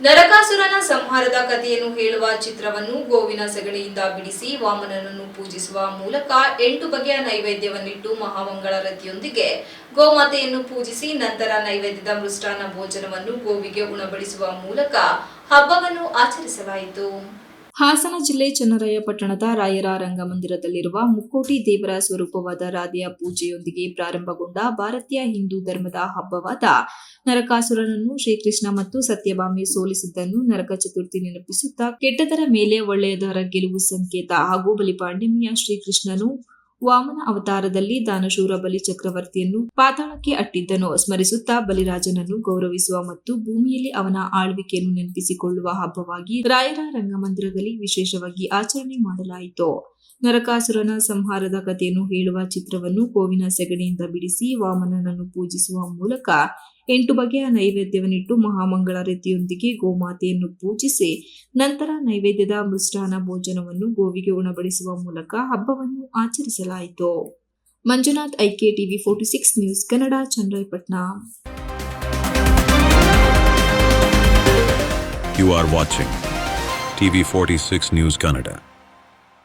ನರಕಾಸುರನ ಸಂಹಾರದ ಕಥೆಯನ್ನು ಹೇಳುವ ಚಿತ್ರವನ್ನು ಗೋವಿನ ಸಗಣಿಯಿಂದ ಬಿಡಿಸಿ ವಾಮನನನ್ನು ಪೂಜಿಸುವ ಮೂಲಕ ಎಂಟು ಬಗೆಯ ನೈವೇದ್ಯವನ್ನಿಟ್ಟು ಮಹಾಮಂಗಳಾರತಿಯೊಂದಿಗೆ ಗೋಮಾತೆಯನ್ನು ಪೂಜಿಸಿ ನಂತರ ನೈವೇದ್ಯದ ಮೃಷ್ಟಾನ್ನ ಭೋಜನವನ್ನು ಗೋವಿಗೆ ಉಣಬಡಿಸುವ ಮೂಲಕ ಹಬ್ಬವನ್ನು ಆಚರಿಸಲಾಯಿತು. ಹಾಸನ ಜಿಲ್ಲೆ ಚನ್ನರಾಯಪಟ್ಟಣದ ರಾಯರ ರಂಗಮಂದಿರದಲ್ಲಿರುವ ಮುಕ್ಕೋಟಿ ದೇವರ ಸ್ವರೂಪವಾದ ರಾಧೆಯ ಪೂಜೆಯೊಂದಿಗೆ ಪ್ರಾರಂಭಗೊಂಡ ಭಾರತೀಯ ಹಿಂದೂ ಧರ್ಮದ ಹಬ್ಬವಾದ ನರಕಾಸುರನನ್ನು ಶ್ರೀಕೃಷ್ಣ ಮತ್ತು ಸತ್ಯಭಾಮೆ ಸೋಲಿಸಿದ್ದನ್ನು ನರಕ ಚತುರ್ಥಿ ನೆನಪಿಸುತ್ತಾ ಕೆಟ್ಟದರ ಮೇಲೆ ಒಳ್ಳೆಯದರ ಗೆಲುವು ಸಂಕೇತ ಹಾಗೂ ಬಲಿಪಾಂಡಮಿಯ ಶ್ರೀಕೃಷ್ಣನು ವಾಮನ ಅವತಾರದಲ್ಲಿ ದಾನಶೂರ ಬಲಿ ಚಕ್ರವರ್ತಿಯನ್ನು ಪಾತಾಳಕ್ಕೆ ಅಟ್ಟಿದ್ದನು. ಸ್ಮರಿಸುತ್ತಾ ಬಲಿರಾಜನನ್ನು ಗೌರವಿಸುವ ಮತ್ತು ಭೂಮಿಯಲ್ಲಿ ಅವನ ಆಳ್ವಿಕೆಯನ್ನು ನೆನಪಿಸಿಕೊಳ್ಳುವ ಹಬ್ಬವಾಗಿ ರಾಯರ ರಂಗಮಂದಿರದಲ್ಲಿ ವಿಶೇಷವಾಗಿ ಆಚರಣೆ ಮಾಡಲಾಯಿತು. ನರಕಾಸುರನ ಸಂಹಾರದ ಕಥೆಯನ್ನು ಹೇಳುವ ಚಿತ್ರವನ್ನು ಕೋವಿನ ಸೆಗಣಿಯಿಂದ ಬಿಡಿಸಿ ವಾಮನನನ್ನು ಪೂಜಿಸುವ ಮೂಲಕ ಎಂಟು ಬಗೆಯ ನೈವೇದ್ಯವನ್ನಿಟ್ಟು ಮಹಾಮಂಗಳ ರೀತಿಯೊಂದಿಗೆ ಗೋಮಾತೆಯನ್ನು ಪೂಜಿಸಿ, ನಂತರ ನೈವೇದ್ಯದ ಮೃಷ್ಟಾನ ಭೋಜನವನ್ನು ಗೋವಿಗೆ ಉಣಬಡಿಸುವ ಮೂಲಕ ಹಬ್ಬವನ್ನು ಆಚರಿಸಲಾಯಿತು Manjunath IK TV forty six news, Kannada Channarayapatna You are watching TV46 News Kannada.